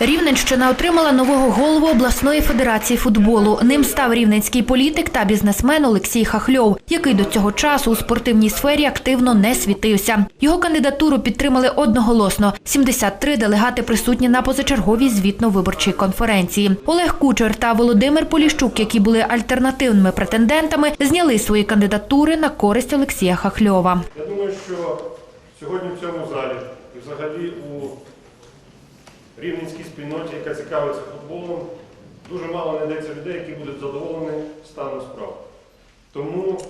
Рівненщина отримала нового голову обласної федерації футболу. Ним став рівненський політик та бізнесмен Олексій Хахльов, який до цього часу у спортивній сфері активно не світився. Його кандидатуру підтримали одноголосно. 73 делегати присутні на позачерговій звітно-виборчій конференції. Олег Кучер та Володимир Поліщук, які були альтернативними претендентами, зняли свої кандидатури на користь Олексія Хахльова. Я думаю, що сьогодні в цьому залі і взагалі у рівненській спільноті, яка цікавиться футболом, дуже мало знайдеться людей, які будуть задоволені станом справ. Тому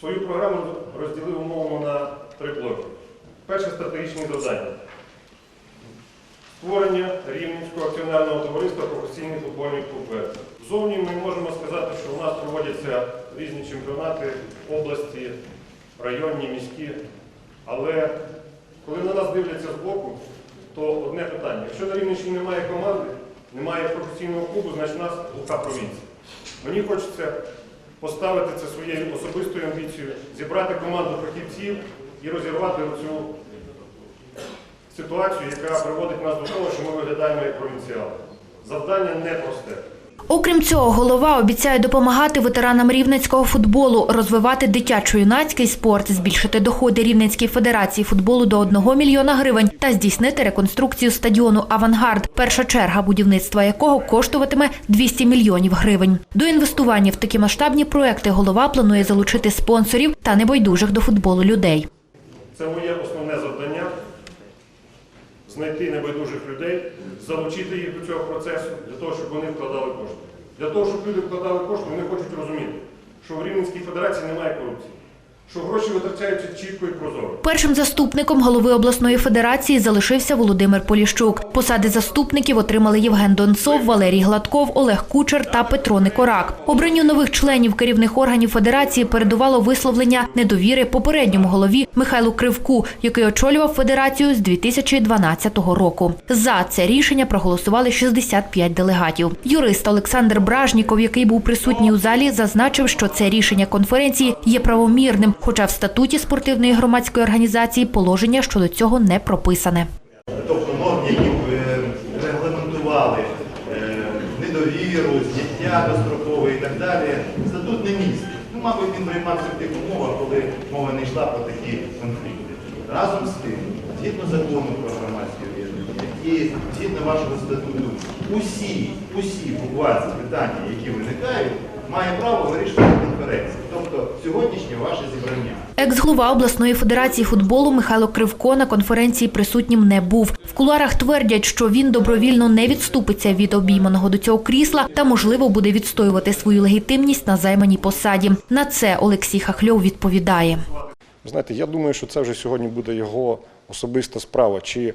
свою програму розділив умовно на три блоки. Перше стратегічні завдання. Створення Рівненського акціонерного товариства професійний футбольний клуб. Зовні ми можемо сказати, що у нас проводяться різні чемпіонати області, районні, міські. Але коли на нас дивляться збоку, то одне питання. Якщо на Рівненщині немає команди, немає професійного клубу, значить у нас глуха провінція. Мені хочеться поставити це своєю особистою амбіцією, зібрати команду фахівців і розірвати цю ситуацію, яка приводить нас до того, що ми виглядаємо як провінціали. Завдання непросте. Окрім цього, голова обіцяє допомагати ветеранам рівненського футболу, розвивати дитячо-юнацький спорт, збільшити доходи Рівненській федерації футболу до 1 мільйона гривень та здійснити реконструкцію стадіону Авангард, перша черга будівництва якого коштуватиме 200 мільйонів гривень. До інвестування в такі масштабні проекти голова планує залучити спонсорів та небайдужих до футболу людей. Це моє основне знайти небайдужих людей, залучити їх до цього процесу для того, щоб вони вкладали кошти. Для того, щоб люди вкладали кошти, вони хочуть розуміти, що в Рівненській федерації немає корупції, що гроші витрачаються чітко і прозоро. Першим заступником голови обласної федерації залишився Володимир Поліщук. Посади заступників отримали Євген Донцов, Валерій Гладков, Олег Кучер та Петро Никорак. Обранню нових членів керівних органів федерації передувало висловлення недовіри попередньому голові Михайлу Кривку, який очолював федерацію з 2012 року. За це рішення проголосували 65 делегатів. Юрист Олександр Бражніков, який був присутній у залі, зазначив, що це рішення конференції є правомірним, хоча в статуті спортивної громадської організації положення щодо цього не прописане. тобто норм, які е, регламентували е, недовіру, зняття дострокове і так далі, статут не містить. Ну, мабуть, він приймався в тих умовах, коли мова не йшла про такі конфлікти. Разом з тим, згідно закону про громадські об'єднання і згідно вашого статуту, усі, усі буквально питання, які виникають, має право вирішувати конференція. Тобто сьогоднішнє ваше зібрання. Екс-голова обласної федерації футболу Михайло Кривко на конференції присутнім не був. В кулуарах твердять, що він добровільно не відступиться від обійманого до цього крісла та, можливо, буде відстоювати свою легітимність на займаній посаді. На це Олексій Хахльов відповідає. Знаєте, я думаю, що це вже сьогодні буде його особиста справа. Чи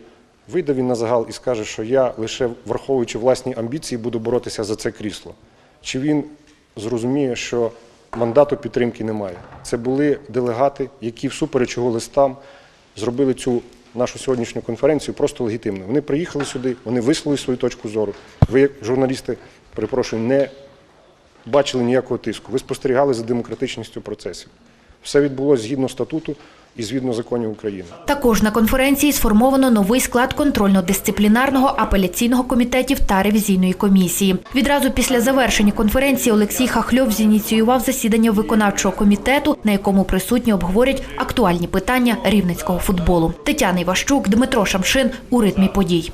вийде він на загал і скаже, що я лише враховуючи власні амбіції буду боротися за це крісло? Чи він зрозуміє, що мандату підтримки немає? Це були делегати, які всупереч його листам зробили цю нашу сьогоднішню конференцію просто легітимною. Вони приїхали сюди, вони висловили свою точку зору. Ви, як журналісти, перепрошую, не бачили ніякого тиску. Ви спостерігали за демократичністю процесів. Все відбулося згідно статуту і згідно законів України. Також на конференції сформовано новий склад контрольно-дисциплінарного апеляційного комітетів та ревізійної комісії. Відразу після завершення конференції Олексій Хахльов зініціював засідання виконавчого комітету, на якому присутні обговорять актуальні питання рівненського футболу. Тетяна Іващук, Дмитро Шамшин у ритмі подій.